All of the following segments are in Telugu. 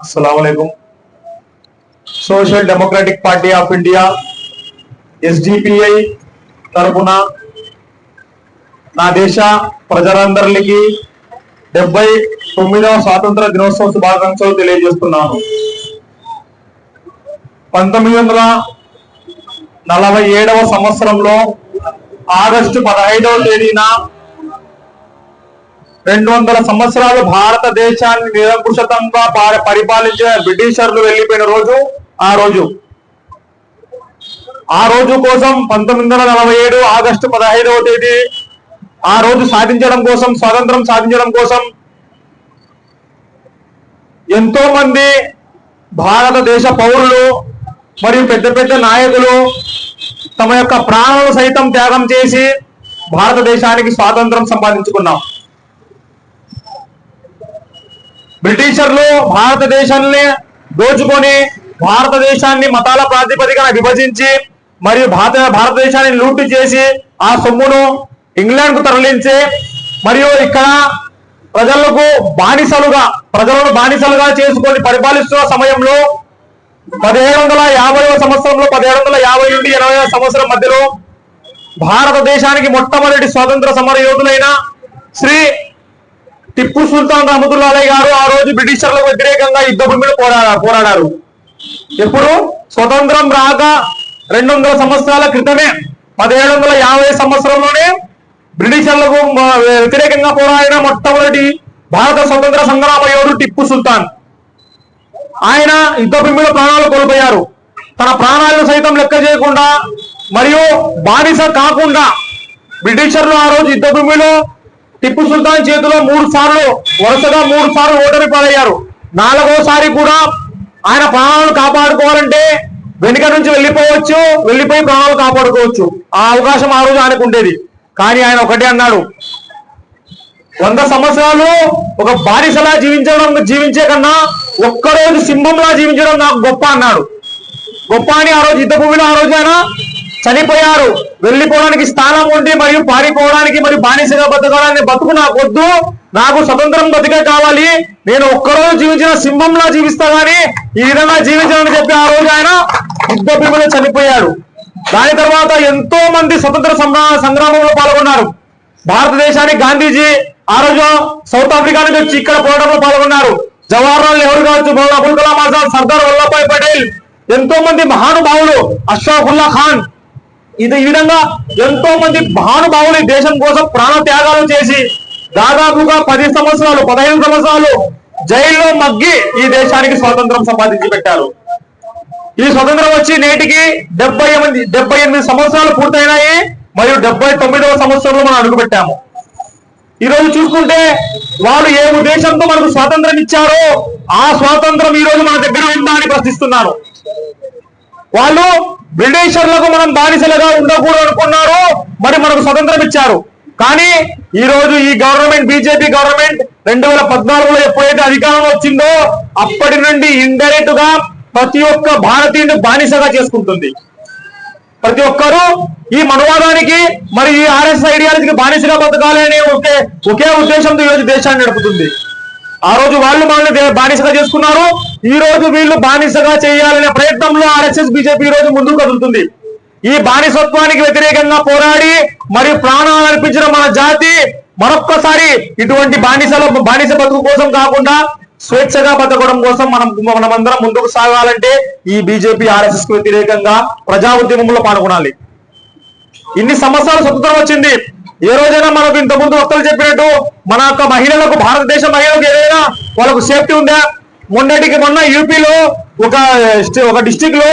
అస్సలం social democratic party of India SDPI తరపున నా దేశ ప్రజలందరికీ డెబ్బై తొమ్మిదవ స్వాతంత్ర దినోత్సవ శుభాకాంక్షలు తెలియజేస్తున్నాను. పంతొమ్మిది వందల నలభై ఏడవ సంవత్సరంలో ఆగస్టు పదహైదవ తేదీన రెండు వందల సంవత్సరాలు భారతదేశాన్ని నిరంకుశతంగా పరిపాలించిన బ్రిటిషర్లు వెళ్ళిపోయిన రోజు ఆ రోజు. ఆ రోజు కోసం పంతొమ్మిది వందల నలభై ఏడు ఆగస్టు పదహైదవ తేదీ ఆ రోజు సాధించడం కోసం స్వాతంత్రం సాధించడం కోసం ఎంతో మంది భారతదేశ పౌరులు మరియు పెద్ద పెద్ద నాయకులు తమ యొక్క ప్రాణాలు సైతం త్యాగం చేసి భారతదేశానికి స్వాతంత్రం సంపాదించుకున్నాం. బ్రిటిషర్లు భారతదేశాన్ని దోచుకొని భారతదేశాన్ని మతాల ప్రాతిపదికన విభజించి మరియు భారత భారతదేశాన్ని లూటు చేసి ఆ సొమ్మును ఇంగ్లాండ్కు తరలించి మరియు ఇక్కడ ప్రజలకు బానిసలుగా ప్రజలను బానిసలుగా చేసుకొని పరిపాలిస్తున్న సమయంలో పదిహేడు వందల యాభైవ సంవత్సరంలో పదిహేడు వందల యాభై నుండి ఇరవై సంవత్సరం మధ్యలో భారతదేశానికి మొట్టమొదటి స్వాతంత్ర సమర యోధులైన శ్రీ టిప్పు సుల్తాన్ రహమతుల్లాలయ్య గారు ఆ రోజు బ్రిటిషర్లకు వ్యతిరేకంగా యుద్ధ భూమిలో పోరాడారు పోరాడారు. ఎప్పుడు? స్వతంత్రం రాక రెండు వందల సంవత్సరాల క్రితమే పదిహేడు వందల యాభై సంవత్సరంలోనే బ్రిటిషర్లకు వ్యతిరేకంగా పోరాడిన మొట్టమొదటి భారత స్వతంత్ర సంగ్రామ యోధుడు టిప్పు సుల్తాన్. ఆయన యుద్ధ భూమిలో ప్రాణాలు కోల్పోయారు. తన ప్రాణాలను సైతం లెక్క చేయకుండా మరియు బానిస కాకుండా బ్రిటిషర్లు ఆ రోజు యుద్ధ భూమిలో టిప్పు సుల్తాన్ చేతిలో మూడు సార్లు వరుసగా మూడు సార్లు ఓటమి పాలయ్యారు. నాలుగోసారి కూడా ఆయన ప్రాణాలను కాపాడుకోవాలంటే వెనుక నుంచి వెళ్ళిపోవచ్చు వెళ్ళిపోయి ప్రాణాలు కాపాడుకోవచ్చు. ఆ అవకాశం ఆ రోజు ఆయనకు ఉండేది. కానీ ఆయన ఒకటే అన్నాడు. వంద సంవత్సరాలు ఒక బారిసలా జీవించడం జీవించే కన్నా ఒక్కరోజు సింహంలా జీవించడం నాకు గొప్ప అన్నాడు. గొప్ప అని ఆ రోజు యుద్ధ భూమిలో ఆ రోజు ఆయన చనిపోయారు. వెళ్ళిపోవడానికి స్థానం ఉండి మరియు పారిపోవడానికి మరియు బానిసగా బతకడానికి బతుకు నాకు వద్దు నాకు స్వతంత్రం బతికే కావాలి. నేను ఒక్కరోజు జీవించిన సింహంలా జీవిస్తా గానీ ఈ విధంగా జీవించాలని చెప్పి ఆ రోజు ఆయన యుద్ధ భీములు చనిపోయాడు. దాని తర్వాత ఎంతో మంది స్వతంత్ర సంగ్రా- సంగ్రామంలో పాల్గొన్నారు. భారతదేశానికి గాంధీజీ ఆ రోజు సౌత్ ఆఫ్రికా నుంచి వచ్చి ఇక్కడ పోరాటంలో పాల్గొన్నారు. జవహర్లాల్ నెహ్రూ కావచ్చు అబుల్ కలాం ఆజాద్ సర్దార్ వల్లభాయ్ పటేల్ ఎంతో మంది మహానుభావులు అష్రఫుల్లా ఖాన్ ఇది ఈ విధంగా ఎంతో మంది మహానుభావులు దేశం కోసం ప్రాణ త్యాగాలు చేసి దాదాపుగా పది సంవత్సరాలు పదహైదు సంవత్సరాలు జైల్లో మగ్గి ఈ దేశానికి స్వాతంత్రం సంపాదించి పెట్టారు. ఈ స్వతంత్రం వచ్చి నేటికి డెబ్బై ఎనిమిది డెబ్బై ఎనిమిది సంవత్సరాలు పూర్తయినాయి మరియు డెబ్బై తొమ్మిదవ సంవత్సరంలో మనం అడుగుపెట్టాము. ఈ రోజు చూసుకుంటే వాళ్ళు ఏ ఉద్దేశంతో మనకు స్వాతంత్రం ఇచ్చారో ఆ స్వాతంత్రం ఈ రోజు మన దగ్గర ఉందా అని ప్రశ్నిస్తున్నాను వాళ్ళు బ్రిటిషర్లకు మనం బానిసలుగా ఉండకూడదు అనుకున్నారు. మరి మనకు స్వతంత్రం ఇచ్చారు. కానీ ఈ రోజు ఈ గవర్నమెంట్ బీజేపీ గవర్నమెంట్ రెండు వేల పద్నాలుగులో ఎప్పుడైతే అధికారంలో వచ్చిందో అప్పటి నుండి ఇండైరెక్ట్గా ప్రతి ఒక్క భారతీయుని బానిసగా చేసుకుంటుంది. ప్రతి ఒక్కరూ ఈ మనువాదానికి మరి ఈ ఆర్ఎస్ ఐడియాలజీకి బానిసగా బతకాలి అనే ఒకే ఒకే ఉద్దేశంతో ఈ దేశాన్ని నడుపుతుంది. ఆ రోజు వాళ్ళు మనల్ని బానిసగా చేసుకున్నారు. ఈ రోజు వీళ్ళు బానిసగా చేయాలనే ప్రయత్నంలో ఆర్ఎస్ఎస్ బీజేపీ ఈ రోజు ముందుకు కదులుతుంది. ఈ బానిసత్వానికి వ్యతిరేకంగా పోరాడి మరియు ప్రాణాలు అర్పించిన మన జాతి మరొక్కసారి ఇటువంటి బానిసల బానిస బతుకు కోసం కాకుండా స్వేచ్ఛగా బతకడం కోసం మనం మనమందరం ముందుకు సాగాలంటే ఈ బీజేపీ ఆర్ఎస్ఎస్కు వ్యతిరేకంగా ప్రజా ఉద్యమంలో పాల్గొనాలి. ఇన్ని సంవత్సరాలు స్వతంత్రం వచ్చింది. ఏ రోజైనా మనకు ఇంతకుముందు వక్తలు చెప్పినట్టు మన యొక్క మహిళలకు భారతదేశ మహిళలకు ఏదైనా వాళ్ళకు సేఫ్టీ ఉందా? మొన్నటికి మొన్న యూపీలో ఒక ఒక డిస్టిక్లో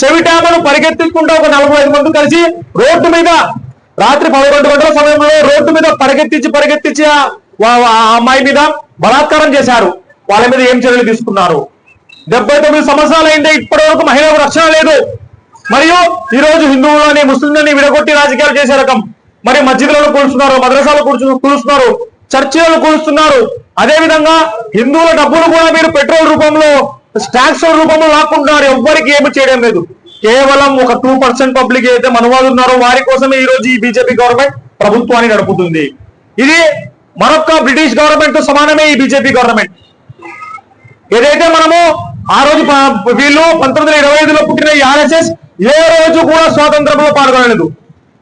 చెవిటామను పరిగెత్తుకుంటూ ఒక నలభై ఐదు మంది కలిసి రోడ్డు మీద రాత్రి పదకొండు గంటల సమయంలో రోడ్డు మీద పరిగెత్తించి పరిగెత్తించి ఆ ఆ అమ్మాయి మీద బలాత్కారం చేశారు. వాళ్ళ మీద ఏం చర్యలు తీసుకున్నారు? డెబ్బై తొమ్మిది సంవత్సరాలు అయింది ఇప్పటి వరకు మహిళలకు రక్షణ లేదు. మరియు ఈ రోజు హిందువులని ముస్లింలని విడగొట్టి రాజకీయాలు చేసే రకం. మరి మస్జిద్లను కూల్చున్నారు మద్రసాలు కూల్చు- కూలుస్తున్నారు చర్చిలను కూలుస్తున్నారు. అదే విధంగా హిందువుల డబ్బులు కూడా మీరు పెట్రోల్ రూపంలో స్టాక్స్ రూపంలో లాక్కుంటున్నారు. ఎవ్వరికి ఏమి చేయడం లేదు. కేవలం ఒక టూ పర్సెంట్ పబ్లిక్ అయితే మనవాళ్ళు ఉన్నారో వారి కోసమే ఈ రోజు ఈ బీజేపీ గవర్నమెంట్ ప్రభుత్వాన్ని నడుపుతుంది. ఇది మరొక బ్రిటిష్ గవర్నమెంట్తో సమానమే ఈ బీజేపీ గవర్నమెంట్. ఏదైతే మనము ఆ రోజు వీళ్ళు పంతొమ్మిది వందల ఇరవై ఐదులో పుట్టిన ఈ ఆర్ఎస్ఎస్ ఏ రోజు కూడా స్వాతంత్రంలో పాల్గొనలేదు.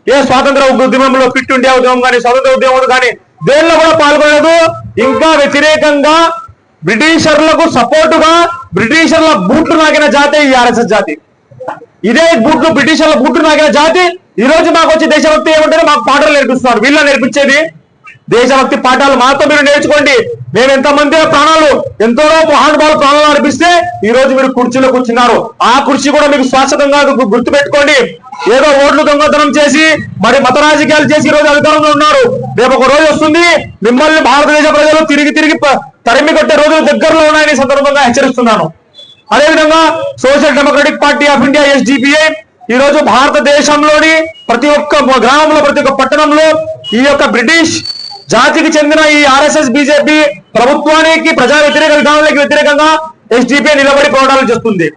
ఏ స్వాతంత్ర ఉద్యమంలో ఫిట్ ఇండియా ఉద్యమం కానీ స్వతంత్ర ఉద్యమం కానీ దేనిలో కూడా పాల్గొనలేదు. ఇంకా వ్యతిరేకంగా బ్రిటిషర్లకు సపోర్టుగా బ్రిటిషర్ల బూట్లు నాగిన జాతి ఈ ఆర్ఎస్ఎస్ జాతి. ఇదే బూట్లు బ్రిటిషర్ల బూట్లు నాగిన జాతి. ఈ రోజు మాకు వచ్చి దేశభక్తి ఏమంటారు మాకు పాటలు నేర్పిస్తున్నారు. వీళ్ళ నేర్పించేది దేశభక్తి పాఠాలు మాతో మీరు నేర్చుకోండి. మేము ఎంతమంది ప్రాణాలు ఎంతో మహానుభావులు ప్రాణాలు అనిపిస్తే ఈ రోజు మీరు కుర్చీలో కూర్చున్నారు. ఆ కుర్చీ కూడా మీకు శాశ్వతంగా గు- గుర్తు పెట్టుకోండి ఏదో ఓట్లు దొంగతనం చేసి మరి మత రాజకీయాలు చేసి ఈ రోజు అధికారంలో ఉన్నారు. రేపు ఒక రోజు వస్తుంది మిమ్మల్ని భారతదేశ ప్రజలు తిరిగి తిరిగి తరిమి కొట్టే రోజులు దగ్గరలో ఉన్నాయని సందర్భంగా హెచ్చరిస్తున్నాను. అదేవిధంగా social democratic party of India SDPI ఈ రోజు భారతదేశంలోని ప్రతి ఒక్క గ్రామంలో ప్రతి ఒక్క పట్టణంలో ఈ యొక్క బ్రిటిష్ జాతికి చెందిన ఈ ఆర్ఎస్ఎస్ బీజేపీ ప్రభుత్వానికి ప్రజా వ్యతిరేక విధానాలకు వ్యతిరేకంగా ఎస్డిపిఐ నిలబడి పోరాటాలు చేస్తుంది.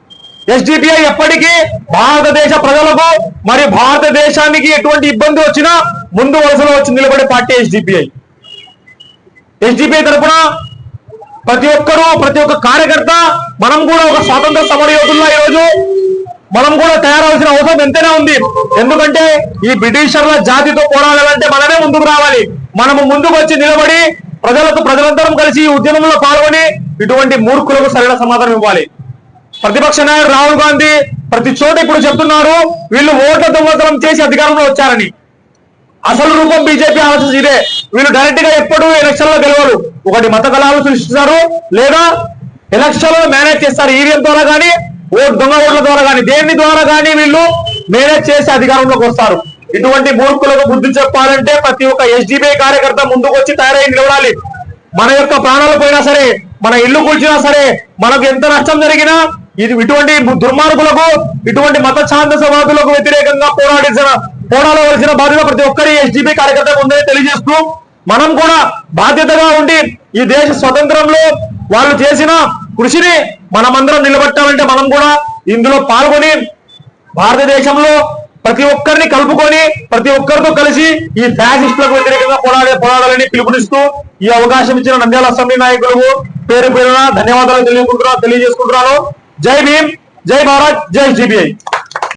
ఎస్డిపిఐ ఎప్పటికీ భారతదేశ ప్రజలకు మరి భారతదేశానికి ఎటువంటి ఇబ్బంది వచ్చినా ముందు వరుసలో వచ్చి నిలబడే పార్టీ ఎస్డిపిఐ. ఎస్డిపిఐ తరపున ప్రతి ఒక్కరూ ప్రతి ఒక్క కార్యకర్త మనం కూడా ఒక స్వాతంత్ర సమర యోధుల్లో ఈరోజు. మనం కూడా తయారవలసిన అవసరం ఎంతైనా ఉంది. ఎందుకంటే ఈ బ్రిటిషర్ల జాతితో పోరాడాలంటే మనమే ముందుకు రావాలి. మనము ముందుకు వచ్చి నిలబడి ప్రజలకు ప్రజలందరం కలిసి ఈ ఉద్యమంలో పాల్గొని ఇటువంటి మూర్ఖులకు సరైన సమాధానం ఇవ్వాలి. ప్రతిపక్ష నాయకుడు రాహుల్ గాంధీ ప్రతి చోట ఇప్పుడు చెప్తున్నారు వీళ్ళు ఓట్ల దొంగతనం చేసి అధికారంలో వచ్చారని. అసలు రూపం బీజేపీ ఆలోచన ఇదే. వీళ్ళు డైరెక్ట్గా ఎప్పుడు ఎలక్షన్లో గెలవరు. ఒకటి మత కళాలు సృష్టిస్తారు లేదా ఎలక్షన్లో మేనేజ్ చేస్తారు ఈవీఎం ద్వారా కానీ ఓట్ దొంగ ఓట్ల ద్వారా కానీ దేని ద్వారా కానీ వీళ్ళు మేనేజ్ చేసి అధికారంలోకి వస్తారు. ఇటువంటి మూర్ఖులకు బుద్ధి చెప్పాలంటే ప్రతి ఒక్క ఎస్డిబిఐ కార్యకర్త ముందుకు వచ్చి తయారై నిలబడాలి. మన యొక్క ప్రాణాలు పోయినా సరే మన ఇల్లు కూల్చినా సరే మనకు ఎంత నష్టం జరిగినా ఇది ఇటువంటి దుర్మార్గులకు ఇటువంటి మత ఛాందసవాదులకు వ్యతిరేకంగా పోరాడించిన పోరాడవలసిన బాధ్యత ప్రతి ఒక్కరి ఎస్డిపి కార్యకర్త ఉందని తెలియజేస్తూ మనం కూడా బాధ్యతగా ఉండి ఈ దేశ స్వతంత్రంలో వాళ్ళు చేసిన కృషిని మనమందరం నిలబెట్టాలంటే మనం కూడా ఇందులో పాల్గొని భారతదేశంలో ప్రతి ఒక్కరిని కలుపుకొని ప్రతి ఒక్కరితో కలిసి ఈ ఫ్యాసిస్టులకు వ్యతిరేకంగా పోరాడే పోరాడాలని పిలుపునిస్తూ ఈ అవకాశం ఇచ్చిన నంద్యాల అసెంబ్లీ నాయకులకు పేరు పేరున ధన్యవాదాలు తెలియకుంటున్నా తెలియజేసుకుంటున్నాను. జై భీమ్ జై భారత్ జై సిబిఐ